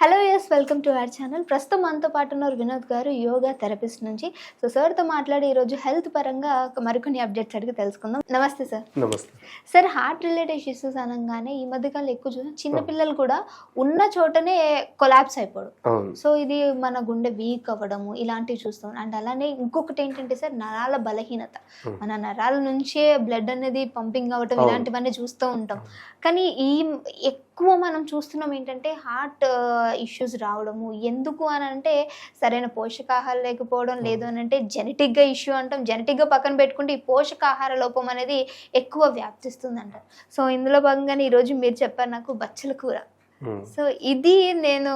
Hello yes welcome to our channel. ప్రస్తుతం మనతో పాటు ఉన్నారు వినోద్ గారు యోగా థెరపిస్ట్ నుంచి. సో సార్తో మాట్లాడి ఈరోజు హెల్త్ పరంగా మరికొన్ని అప్డేట్స్ అడిగి తెలుసుకుందాం. నమస్తే సార్. నమస్తే. సార్ హార్ట్ రిలేటెడ్ ఇష్యూస్ అనగానే ఈ మధ్యకాలంలో ఎక్కువ చూసాం చిన్న పిల్లలు కూడా ఉన్న చోటనే కొలాప్స్ అయిపోవడం. సో ఇది మన గుండె వీక్ అవ్వడము ఇలాంటివి చూస్తాం. అండ్ అలానే ఇంకొకటి ఏంటంటే సార్ నరాల బలహీనత. మన నరాల నుంచే బ్లడ్ అనేది పంపింగ్ అవ్వడం. ఇలాంటివన్నీ చూస్తూ ఉంటాం. కానీ ఈ ఎక్కువ మనం చూస్తున్నాం ఏంటంటే హార్ట్ ఇష్యూస్ రావడము. ఎందుకు అని అంటే సరైన పోషకాహారం లేకపోవడం లేదు అని అంటే జెనెటిక్గా ఇష్యూ అంటాం. జెనెటిక్గా పక్కన పెట్టుకుంటే ఈ పోషకాహార లోపం అనేది ఎక్కువ వ్యాప్తిస్తుంది అంటారు సో ఇందులో భాగంగానే ఈరోజు మీరు చెప్పారు నాకు బచ్చల కూర. ఉమ్. సో ఇది నేను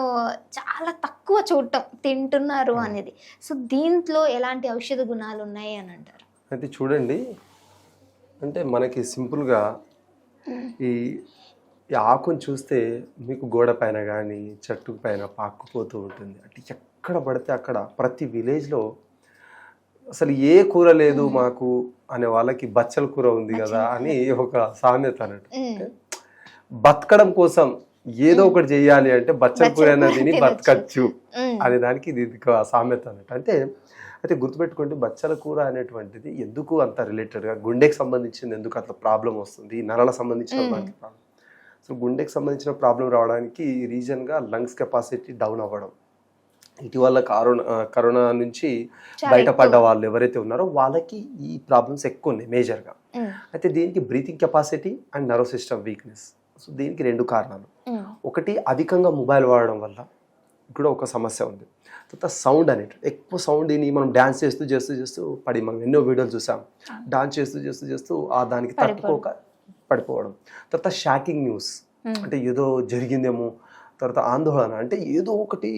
చాలా తక్కువ చూడటం తింటున్నారు అనేది. సో దీంట్లో ఎలాంటి ఔషధ గుణాలు ఉన్నాయి అని అంటారు? అయితే చూడండి. అంటే మనకి సింపుల్గా ఈ ఈ ఆకుని చూస్తే మీకు గోడ పైన కానీ చెట్టు పైన పాక్కుపోతూ ఉంటుంది. అంటే ఎక్కడ పడితే అక్కడ ప్రతి విలేజ్లో అసలు ఏ కూర లేదు మాకు అనే వాళ్ళకి బచ్చల కూర ఉంది కదా అని ఒక సామెత అన్నట్టు. బతకడం కోసం ఏదో ఒకటి చేయాలి అంటే బచ్చల కూర తిని. బతకచ్చు. అనే దానికి ఇది ఒక సామెత అన్నట్టు. అంటే అయితే గుర్తుపెట్టుకోండి బచ్చల కూర అనేటువంటిది ఎందుకు అంత రిలేటెడ్గా గుండెకి సంబంధించింది ఎందుకు అట్లా ప్రాబ్లం వస్తుంది? నరాల సంబంధించిన ప్రాబ్లం సో గుండెకి సంబంధించిన ప్రాబ్లం రావడానికి రీజన్గా లంగ్స్ కెపాసిటీ డౌన్ అవ్వడం ఇటీవల కరోనా కరోనా నుంచి బయటపడ్డ. వాళ్ళు ఎవరైతే ఉన్నారో వాళ్ళకి ఈ ప్రాబ్లమ్స్ ఎక్కువ ఉన్నాయి మేజర్గా. అయితే దీనికి breathing capacity and nerve system weakness so దీనికి రెండు కారణాలు. ఒకటి అధికంగా మొబైల్ వాడడం వల్ల కూడా ఒక సమస్య ఉంది తర్వాత సౌండ్ అనేది ఎక్కువ సౌండ్ విని మనం డ్యాన్స్ చేస్తూ చేస్తూ చేస్తూ పడి మనం ఎన్నో వీడియోలు చూసాం డాన్స్ చేస్తూ చేస్తూ చేస్తూ ఆ దానికి. తట్టుకోక పడిపోవడం తర్వాత షాకింగ్ న్యూస్. అంటే ఏదో జరిగిందేమో తర్వాత ఆందోళన అంటే ఏదో ఒకటి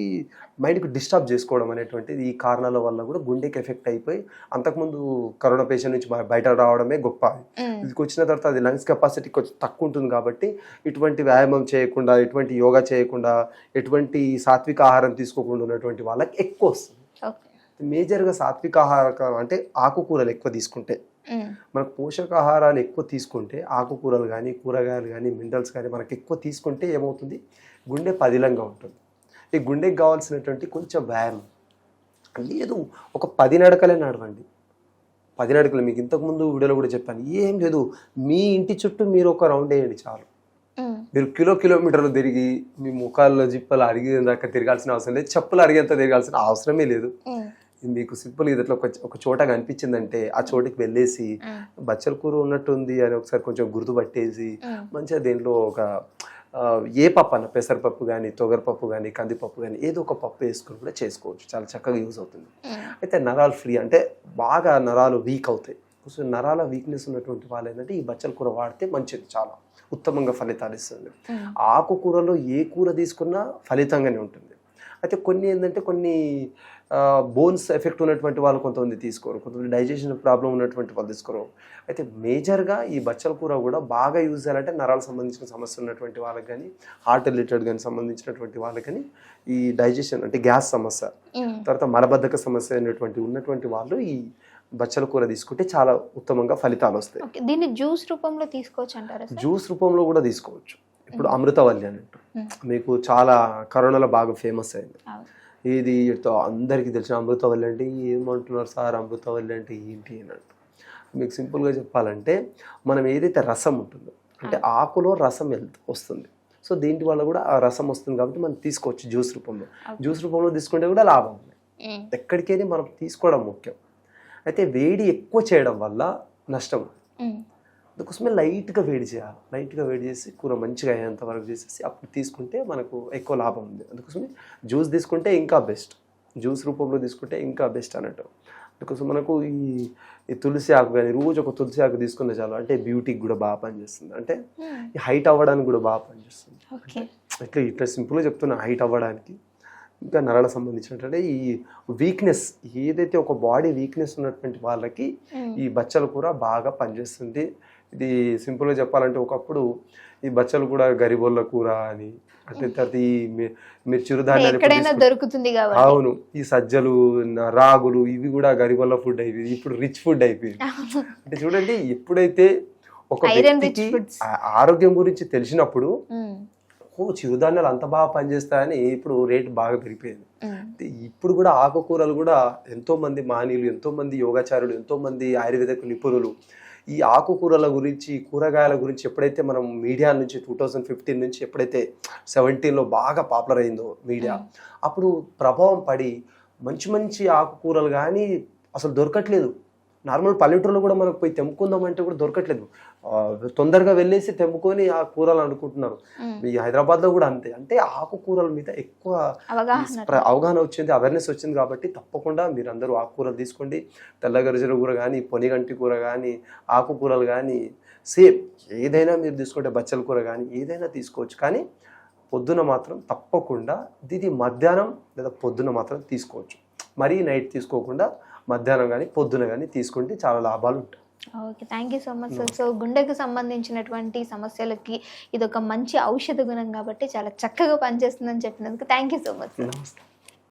మైండ్కి డిస్టర్బ్ చేసుకోవడం అనేటువంటిది ఈ కారణాల వల్ల కూడా గుండెకి ఎఫెక్ట్ అయిపోయి అంతకుముందు కరోనా పేషెంట్ నుంచి బయ- బయట రావడమే గొప్ప మ్మ్. ఇది వచ్చిన తర్వాత అది లంగ్స్ కెపాసిటీ కొంచెం తక్కువ ఉంటుంది కాబట్టి ఇటువంటి వ్యాయామం చేయకుండా ఎటువంటి యోగా చేయకుండా ఎటువంటి సాత్విక ఆహారం తీసుకోకుండా ఉన్నటువంటి వాళ్ళకి ఎక్కువ వస్తుంది మేజర్గా సాత్విక ఆహారం అంటే ఆకుకూరలు ఎక్కువ తీసుకుంటే. మనకు పోషకాహారాలు ఎక్కువ తీసుకుంటే ఆకుకూరలు కానీ కూరగాయలు కానీ మినరల్స్ కానీ మనకు ఎక్కువ తీసుకుంటే ఏమవుతుంది? గుండె పదిలంగా ఉంటుంది. ఈ గుండెకి కావాల్సినటువంటి కొంచెం వ్యాయామం. లేదు ఒక పది నడకలే నడవండి. పది నడకలు మీకు ఇంతకుముందు వీడియోలో కూడా చెప్పాను. ఏం లేదు. మీ ఇంటి చుట్టూ మీరు ఒక రౌండ్ వేయండి చాలు. మీరు కిలో కిలోమీటర్లు తిరిగి మీ ముఖాల్లో జిప్పలు అరిగేంత దాకా తిరగాల్సిన అవసరం లేదు. చెప్పులు అరిగేంత తిరగాల్సిన అవసరమే లేదు. మీకు సింపుల్ ఇది ఇట్లా ఒక చోట కనిపించిందంటే ఆ చోటికి వెళ్ళేసి. బచ్చల కూర ఉన్నట్టుంది అని ఒకసారి కొంచెం గుర్తుపట్టేసి. మంచిగా దీంట్లో ఒక ఏ పప్పు అన్న పెసరపప్పు కానీ తొగరపప్పు కానీ కందిపప్పు కానీ ఏదో ఒక పప్పు వేసుకొని కూడా చేసుకోవచ్చు చాలా చక్కగా యూజ్ అవుతుంది. అయితే నరాలు ఫ్రీ అంటే బాగా నరాలు వీక్ అవుతాయి సో నరాల వీక్నెస్ ఉన్నటువంటి వాళ్ళు ఏంటంటే ఈ బచ్చల కూర వాడితే మంచిది చాలా ఉత్తమంగా ఫలితాలు ఇస్తుంది. ఆకుకూరలో ఏ కూర తీసుకున్నా ఫలితంగానే ఉంటుంది అయితే కొన్ని ఏంటంటే కొన్ని బోన్స్ ఎఫెక్ట్ ఉన్నటువంటి వాళ్ళు కొంతమంది తీసుకోరు. కొంతమంది డైజెషన్ ప్రాబ్లం ఉన్నటువంటి వాళ్ళు తీసుకోరు. అయితే మేజర్గా ఈ బచ్చల కూర కూడా బాగా యూజ్ చేయాలంటే నరాలకు సంబంధించిన సమస్య ఉన్నటువంటి వాళ్ళకి కానీ హార్ట్ రిలేటెడ్ కానీ సంబంధించినటువంటి వాళ్ళకి కానీ ఈ డైజెషన్ అంటే గ్యాస్ సమస్య. తర్వాత మలబద్ధక సమస్య అనేటువంటి ఉన్నటువంటి వాళ్ళు ఈ బచ్చల కూర తీసుకుంటే చాలా ఉత్తమంగా ఫలితాలు వస్తాయి. దీన్ని జ్యూస్ రూపంలో తీసుకోవచ్చు అంటారా జ్యూస్ రూపంలో కూడా తీసుకోవచ్చు. ఇప్పుడు అమృతవల్లి మ్మ్. మీకు చాలా కరోనాలో బాగా ఫేమస్ అయింది. ఇది అందరికీ తెలిసిన అమృతవల్లి అంటే ఏమంటున్నారు సార్ అమృతవల్లి అంటే ఏంటి అని అంటారు మీకు సింపుల్గా చెప్పాలంటే మనం ఏదైతే రసం ఉంటుందో అంటే ఆకులో రసం వస్తుంది సో దీంట్ వల్ల కూడా ఆ రసం వస్తుంది కాబట్టి మనం తీసుకోవచ్చు జ్యూస్ రూపంలో. జ్యూస్ రూపంలో తీసుకుంటే కూడా లాభం ఉంది మ్మ్. ఎక్కడికైనా మనం తీసుకోవడం ముఖ్యం అయితే వేడి ఎక్కువ చేయడం వల్ల నష్టం. అందుకోసమే లైట్గా వేడి చేయాలి. లైట్గా వేడి చేసి కూర మంచిగా అయ్యేంత వరకు చేసేసి అప్పుడు తీసుకుంటే మనకు ఎక్కువ లాభం ఉంది. అందుకోసమే జ్యూస్ తీసుకుంటే ఇంకా బెస్ట్. జ్యూస్ రూపంలో తీసుకుంటే ఇంకా బెస్ట్ అన్నట్టు. అందుకోసం మనకు ఈ ఈ తులసి ఆకు కానీ రోజు ఒక తులసి ఆకు తీసుకున్న చాలు. అంటే బ్యూటీకి కూడా బాగా పనిచేస్తుంది. అంటే. ఈ హైట్ అవ్వడానికి కూడా బాగా పనిచేస్తుంది. ఇట్లా ఇట్లా సింపుల్గా చెప్తున్నా హైట్ అవ్వడానికి. ఇంకా నరాల సంబంధించినటువంటి ఈ వీక్నెస్ ఏదైతే ఒక బాడీ వీక్నెస్ ఉన్నటువంటి వాళ్ళకి. ఈ బచ్చల కూర బాగా పనిచేస్తుంది. ఇది సింపుల్గా చెప్పాలంటే ఒకప్పుడు ఈ బచ్చలు కూడా గరిబోళ్ళ కూర అని అంటే తర్వాత ఈ మీరు చిరుధాన్యాలు దొరుకుతుంది అవును. ఈ సజ్జలు రాగులు ఇవి కూడా గరిబోళ్ళ ఫుడ్ అయిపోయింది ఇప్పుడు రిచ్ ఫుడ్ అయిపోయింది. అంటే చూడండి ఎప్పుడైతే ఒక వ్యక్తికి ఆరోగ్యం గురించి తెలిసినప్పుడు ఓ చిరుధాన్యాలు అంత బాగా పనిచేస్తాయని ఇప్పుడు రేట్ బాగా పెరిగిపోయింది. ఇప్పుడు కూడా ఆకుకూరలు కూడా ఎంతో మంది మానీయులు ఎంతో మంది యోగాచారులు ఎంతో మంది ఆయుర్వేదిక నిపుణులు ఈ ఆకుకూరల గురించి కూరగాయల గురించి ఎప్పుడైతే మనం మీడియా నుంచి టూ థౌజండ్ ఫిఫ్టీన్ నుంచి ఎప్పుడైతే సెవెంటీన్లో బాగా పాపులర్ అయిందో మీడియా అప్పుడు ప్రభావం పడి మంచి మంచి ఆకుకూరలు కానీ అసలు దొరకట్లేదు. నార్మల్ పల్లెటూరులో కూడా మనకు పోయి తెంపుకుందాం అంటే కూడా దొరకట్లేదు. తొందరగా వెళ్ళేసి తెంపుకొని ఆ కూరలు అనుకుంటున్నారు. ఈ హైదరాబాద్లో కూడా అంతే. అంటే ఆకుకూరల మీద ఎక్కువ అవగాహన వచ్చింది అవేర్నెస్ వచ్చింది కాబట్టి తప్పకుండా మీరందరూ ఆకుకూరలు తీసుకోండి. తెల్లగరిజల కూర కానీ పొనిగంటి కూర కానీ ఆకుకూరలు కానీ సేమ్ ఏదైనా మీరు తీసుకుంటే బచ్చల కూర కానీ ఏదైనా తీసుకోవచ్చు. కానీ పొద్దున మాత్రం తప్పకుండా ఇది మధ్యాహ్నం లేదా పొద్దున మాత్రం తీసుకోవచ్చు. మరీ నైట్ తీసుకోకుండా మధ్యాహ్నం కానీ పొద్దున కానీ తీసుకుంటే చాలా లాభాలు ఉంటాయి. Okay thank you so much sir so గుండెకు సంబంధించినటువంటి సమస్యలకి ఇది ఒక మంచి ఔషధ గుణం కాబట్టి చాలా చక్కగా పనిచేస్తుందని చెప్పినందుకు thank you so much sir